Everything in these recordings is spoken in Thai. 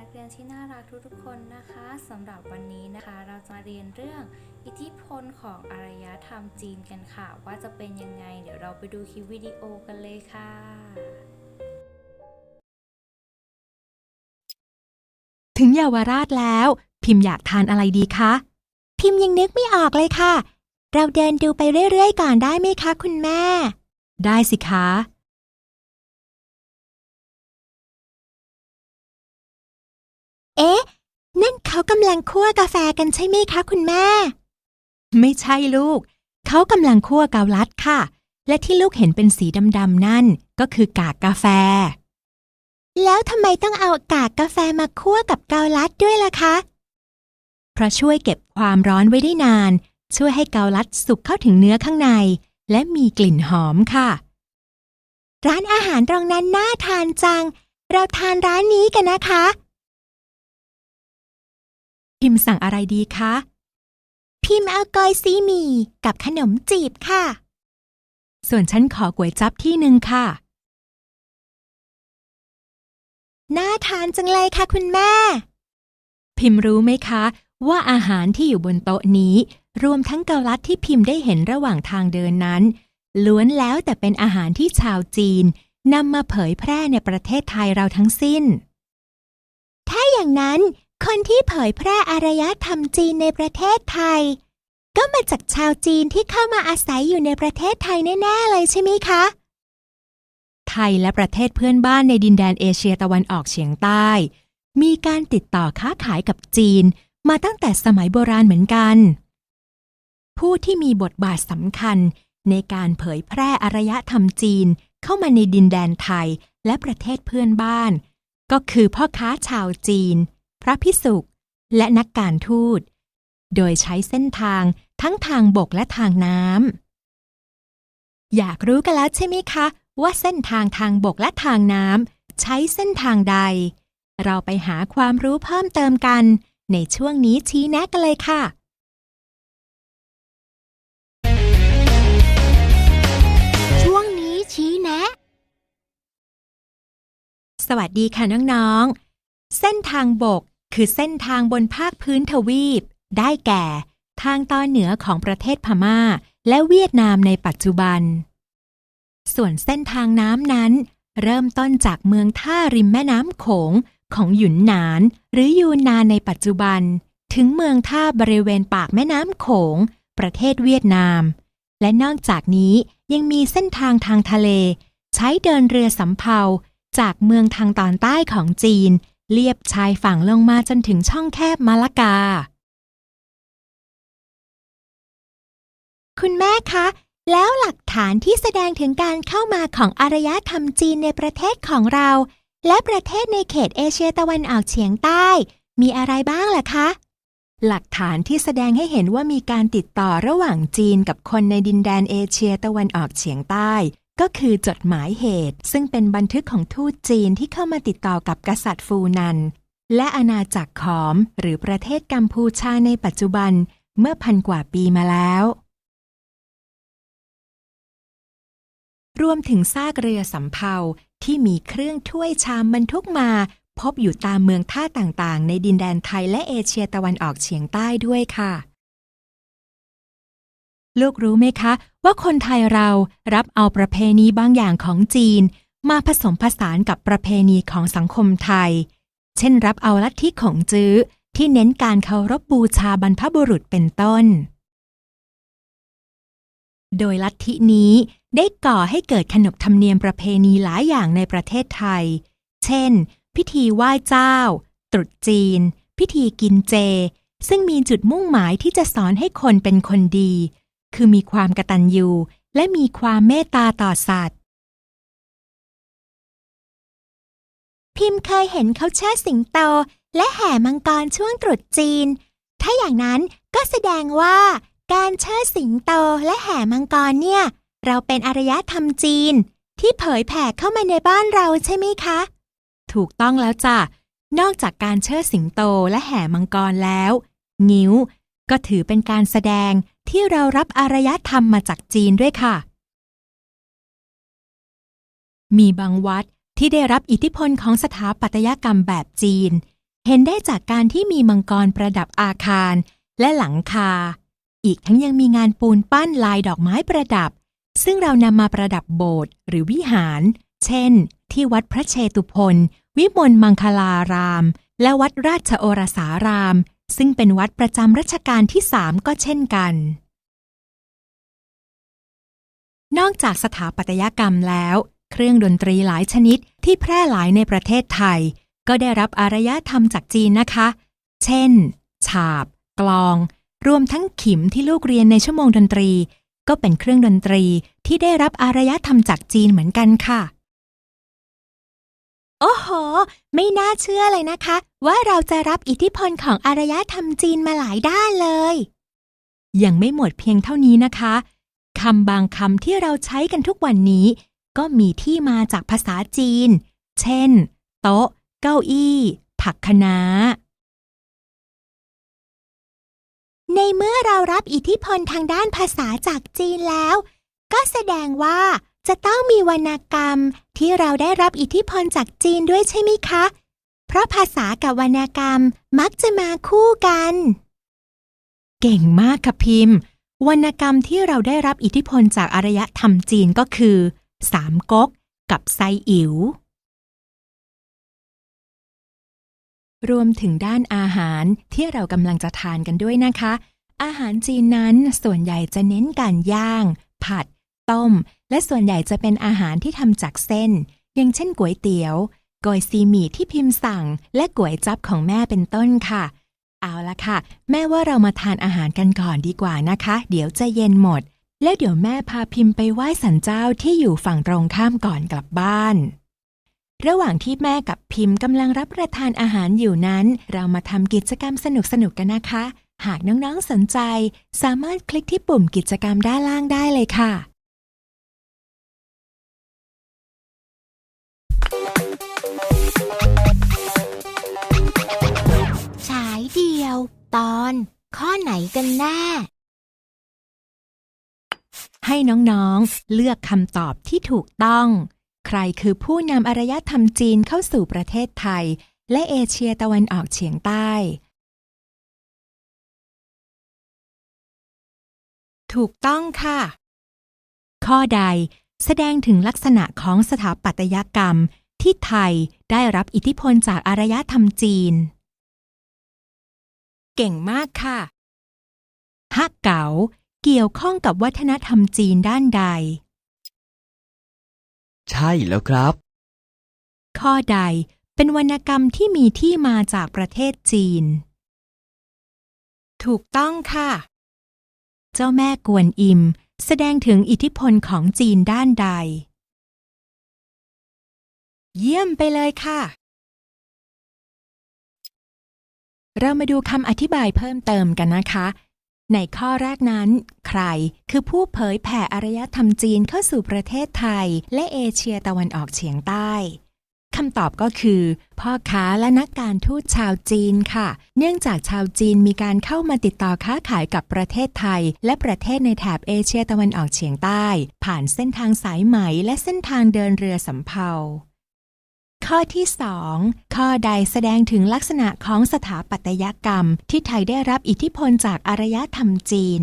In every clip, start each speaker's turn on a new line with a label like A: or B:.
A: นักเรียนที่น่ารักทุกๆคนนะคะสำหรับวันนี้นะคะ เราจะมาเรียนเรื่องอิทธิพลของอารยธรรมจีนกันค่ะ ว่าจะเป็นยังไง เดี๋ยวเราไปดูคลิปวิดีโอกันเลยค่ะ
B: ถึงเยาวราชแล้ว พิมพ์อยากทานอะไรดีคะ พิมพ์ยังนึกไม่ออกเลยค่ะ เราเดินดูไปเรื่อยๆ ก่อนได้ไหมคะ คุณแม่ ได้สิคะ เอ๊ะ นั่นเขากำลังคั่วกาแฟกันใช่ไหมคะคุณแม่ ไม่ใช่ลูก เขากำลังคั่วเกาลัดค่ะ และที่ลูกเห็นเป็นสีดำๆนั่นก็คือกากกาแฟ แล้วทำไมต้องเอากากกาแฟมาคั่วกับเกาลัดด้วยล่ะคะ เพราะช่วยเก็บความร้อนไว้ได้นาน ช่วยให้เกาลัดสุกเข้าถึงเนื้อข้างใน และมีกลิ่นหอมค่ะ ร้านอาหารตรงนั้นน่าทานจัง เราทานร้านนี้กันนะคะ พิมพ์สั่งอะไรดีคะ พิมพ์เอากอยซีหมี่กับขนมจีบค่ะ ส่วนฉันขอก๋วยจั๊บที่หนึ่งค่ะ น่าทานจังเลยค่ะคุณแม่ พิมพ์รู้ไหมคะ ว่าอาหารที่อยู่บนโต๊ะนี้ รวมทั้งเกาลัดที่พิมพ์ได้เห็นระหว่างทางเดินนั้น ล้วนแล้วแต่เป็นอาหารที่ชาวจีนนำมาเผยแพร่ในประเทศไทยเราทั้งสิ้น ถ้าอย่างนั้น คนที่เผยแพร่อารยธรรมจีนในประเทศไทย ก็มาจากชาวจีนที่เข้ามาอาศัยอยู่ในประเทศไทยแน่ๆเลยใช่ไหมคะ ไทยและประเทศเพื่อนบ้านในดินแดนเอเชียตะวันออกเฉียงใต้ มีการติดต่อค้าขายกับจีนมาตั้งแต่สมัยโบราณเหมือนกัน ผู้ที่มีบทบาทสำคัญในการเผยแพร่อารยธรรมจีนเข้ามาในดินแดนไทยและประเทศเพื่อนบ้าน ก็คือพ่อค้าชาวจีน ระพิสุกและนักการทูต โดยใช้เส้นทางทั้งทางบกและทางน้ำ อยากรู้กันแล้วใช่ไหมคะ ว่าเส้นทางทางบกและทางน้ำใช้เส้นทางใด เราไปหาความรู้เพิ่มเติมกัน ในช่วงนี้ชี้แนะกันเลยค่ะ
C: ช่วงนี้ชี้แนะ
B: สวัสดีค่ะน้องๆ เส้นทางบก คือเส้นทางบนภาคพื้นทวีป ได้แก่ ทางตอนเหนือของประเทศพม่า และเวียดนามในปัจจุบัน ส่วนเส้นทางน้ำนั้น เริ่มต้นจากเมืองท่าริมแม่น้ำโขงของหยุนหนาน หรือยูนนานในปัจจุบัน ถึงเมืองท่าบริเวณปากแม่น้ำโขง ประเทศเวียดนาม และนอกจากนี้ยังมีเส้นทางทางทะเล ใช้เดินเรือสำเภาจากเมืองทางตอนใต้ของจีน เลียบชายฝั่งลงมาจนถึงช่องแคบมาละกา
C: คุณแม่คะ แล้วหลักฐานที่แสดงถึงการเข้ามาของอารยธรรมจีนในประเทศของเรา และประเทศในเขตเอเชียตะวันออกเฉียงใต้ มีอะไรบ้างล่ะคะ
B: หลักฐานที่แสดงให้เห็นว่ามีการติดต่อระหว่างจีนกับคนในดินแดนเอเชียตะวันออกเฉียงใต้ ก็คือจดหมายเหตุ ซึ่งเป็นบันทึกของทูตจีนที่เข้ามาติดต่อกับกษัตริย์ฟูนัน และอาณาจักรขอม หรือประเทศกัมพูชาในปัจจุบันเมื่อพันกว่าปีมาแล้ว รวมถึงซากเรือสำเภาที่มีเครื่องถ้วยชามบรรทุกมา พบอยู่ตามเมืองท่าต่างๆ ในดินแดนไทยและเอเชียตะวันออกเฉียงใต้ด้วยค่ะ ลูกรู้ไหมคะ ว่าคนไทยเรารับเอาประเพณีบางอย่างของจีน มาผสมผสานกับประเพณีของสังคมไทย เช่น รับเอาลัทธิของจื้อที่เน้นการเคารพบูชาบรรพบุรุษเป็นต้น โดยลัทธินี้ได้ก่อให้เกิดขนบธรรมเนียมประเพณีหลายอย่างในประเทศไทย เช่น พิธีไหว้เจ้า ตรุษจีน พิธีกินเจ ซึ่งมีจุดมุ่งหมายที่จะสอนให้คนเป็นคนดี คือมีความกตัญญูและมีความเมตตาต่อสัตว์
C: พิมพ์เคยเห็นเขาเชิดสิงโต และแห่มังกรช่วงตรุษจีน ถ้าอย่างนั้นก็แสดงว่าการเชิดสิงโตและแห่มังกรเนี่ย เราเป็นอารยธรรมจีน ที่เผยแผ่เข้ามาในบ้านเราใช่ไหมคะ
B: ถูกต้องแล้วจ้ะ นอกจากการเชิดสิงโตและแห่มังกรแล้ว งิ้ว ก็ถือเป็นการแสดง ที่เรารับอารยธรรมมาจากจีนด้วยค่ะ มีบางวัดที่ได้รับอิทธิพลของสถาปัตยกรรมแบบจีน เห็นได้จากการที่มีมังกรประดับอาคารและหลังคา อีกทั้งยังมีงานปูนปั้นลายดอกไม้ประดับ ซึ่งเรานำมาประดับโบสถ์หรือวิหาร เช่น ที่วัดพระเชตุพนวิมลมังคลาราม และวัดราชโอรสาราม ซึ่งเป็นวัดประจำรัชกาลที่สามก็เช่นกัน นอกจากสถาปัตยกรรมแล้ว เครื่องดนตรีหลายชนิดที่แพร่หลายในประเทศไทย ก็ได้รับอารยธรรมจากจีนนะคะ เช่น ฉาบ กลอง รวมทั้งขิมที่ลูกเรียนในชั่วโมงดนตรี ก็เป็นเครื่องดนตรีที่ได้รับอารยธรรมจากจีนเหมือนกันค่ะ
C: โอ้โห ไม่น่าเชื่อเลยนะคะ ว่าเราจะรับอิทธิพลของอารยธรรมจีนมาหลายด้านเลย
B: ยังไม่หมดเพียงเท่านี้นะคะคำบางคำที่เราใช้กันทุกวันนี้ ก็มีที่มาจากภาษาจีน เช่น โต๊ะ เก้าอี้ ผักคะน้า
C: ในเมื่อเรารับอิทธิพลทางด้านภาษาจากจีนแล้ว ก็แสดงว่า จะต้องมีวรรณกรรมที่เราได้รับอิทธิพลจากจีนด้วยใช่ไหมคะ เพราะภาษากับวรรณกรรมมักจะมาคู่กัน
B: เก่งมากค่ะพิมพ์ วรรณกรรมที่เราได้รับอิทธิพลจากอารยธรรมจีนก็คือ สามก๊กกับไซอิ๋วรวมถึงด้านอาหารที่เรากำลังจะทานกันด้วยนะคะ อาหารจีนนั้นส่วนใหญ่จะเน้นการย่าง ผัด ต้ม และส่วนใหญ่จะเป็นอาหารที่ทำจากเส้น อย่างเช่นก๋วยเตี๋ยวก๋วยซีหมี่ที่พิมพ์สั่ง และก๋วยจับของแม่เป็นต้นค่ะ เอาละค่ะ แม่ว่าเรามาทานอาหารกันก่อนดีกว่านะคะ เดี๋ยวจะเย็นหมด แล้วเดี๋ยวแม่พาพิมพ์ไปไหว้สันเจ้าที่อยู่ฝั่งตรงข้ามก่อนกลับบ้านระหว่างที่แม่กับพิมพ์กำลังรับประทานอาหารอยู่นั้น เรามาทำกิจกรรมสนุกๆกันนะคะ หากน้องๆสนใจ สามารถคลิกที่ปุ่มกิจกรรมด้านล่างได้เลยค่ะ
C: ตอน ข้อไหนกันแน่
B: ให้น้องๆ เลือกคำตอบที่ถูกต้อง ใครคือผู้นำอารยธรรมจีนเข้าสู่ประเทศไทย และเอเชียตะวันออกเฉียงใต้ ถูกต้องค่ะ ข้อใดแสดงถึงลักษณะของสถาปัตยกรรมที่ไทยได้รับอิทธิพลจากอารยธรรมจีน เก่งมากค่ะฮักเก๋าเกี่ยวข้องกับวัฒนธรรมจีนด้านใด
D: ใช่แล้วครับ
B: ข้อใดเป็นวรรณกรรมที่มีที่มาจากประเทศจีน ถูกต้องค่ะ เจ้าแม่กวนอิม แสดงถึงอิทธิพลของจีนด้านใด เยี่ยมไปเลยค่ะ เรามาดูคำอธิบายเพิ่มเติมกันนะคะ ในข้อแรกนั้น ใครคือผู้เผยแผ่อารยธรรมจีนเข้าสู่ประเทศไทย และเอเชียตะวันออกเฉียงใต้คำตอบก็คือ พ่อค้าและนักการทูตชาวจีนค่ะ เนื่องจากชาวจีนมีการเข้ามาติดต่อค้าขายกับประเทศไทย และประเทศในแถบเอเชียตะวันออกเฉียงใต้ ผ่านเส้นทางสายไหมและเส้นทางเดินเรือสำเภา ข้อที่2ข้อใดแสดงถึงลักษณะของสถาปัตยกรรม ที่ไทยได้รับอิทธิพลจากอารยธรรมจีน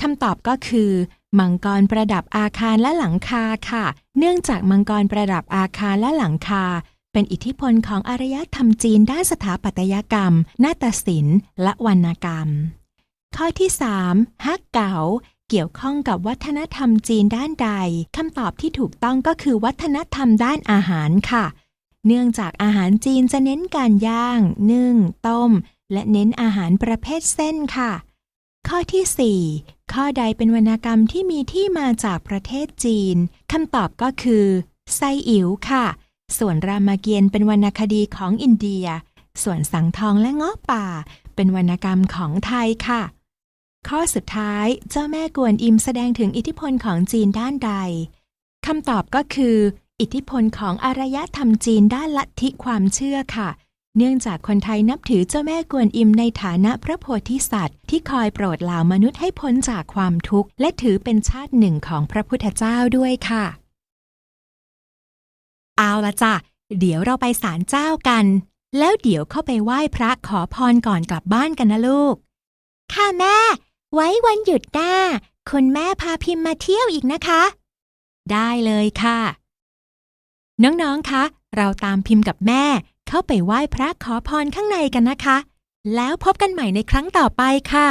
B: คำตอบก็คือมังกรประดับอาคารและหลังคาค่ะ เนื่องจากมังกรประดับอาคารและหลังคา เป็นอิทธิพลของอารยธรรมจีนด้านสถาปัตยกรรม นาฏศิลป์ และวรรณกรรม ข้อที่3ฮักเก๋าเกี่ยวข้องกับวัฒนธรรมจีนด้านใดคำตอบที่ถูกต้องก็คือวัฒนธรรมด้านอาหารค่ะ เนื่องจากอาหารจีนจะเน้นการย่าง นึ่ง ต้ม และเน้นอาหารประเภทเส้นค่ะ ข้อที่ 4 ข้อใดเป็นวรรณกรรมที่มีที่มาจากประเทศจีนคำตอบก็คือไซอิ๋วค่ะ ส่วนรามเกียรติ์เป็นวรรณคดีของอินเดีย ส่วนสังทองและเงาะป่า เป็นวรรณกรรมของไทยค่ะ ข้อสุดท้ายเจ้าแม่กวนอิมแสดงถึงอิทธิพลของจีนด้านใดคำตอบก็คือ อิทธิพลของอารยธรรมจีนด้านลัทธิความเชื่อค่ะ เนื่องจากคนไทยนับถือเจ้าแม่กวนอิมในฐานะพระโพธิสัตว์ ที่คอยโปรดเหล่ามนุษย์ให้พ้นจากความทุกข์ และถือเป็นชาติหนึ่งของพระพุทธเจ้าด้วยค่ะ เอาละจ้ะ เดี๋ยวเราไปศาลเจ้ากัน แล้วเดี๋ยวเข้าไปไหว้พระขอพรก่อนกลับบ้านกันนะลูก
C: ค่ะแม่ ไว้วันหยุดหน้าคุณแม่พาพิมพ์มาเที่ยวอีกนะคะ
B: ได้เลยค่ะ น้องๆ คะ เราตามพิมพ์กับแม่ เข้าไปไหว้พระขอพรข้างในกันนะคะ แล้วพบกันใหม่ในครั้งต่อไปค่ะ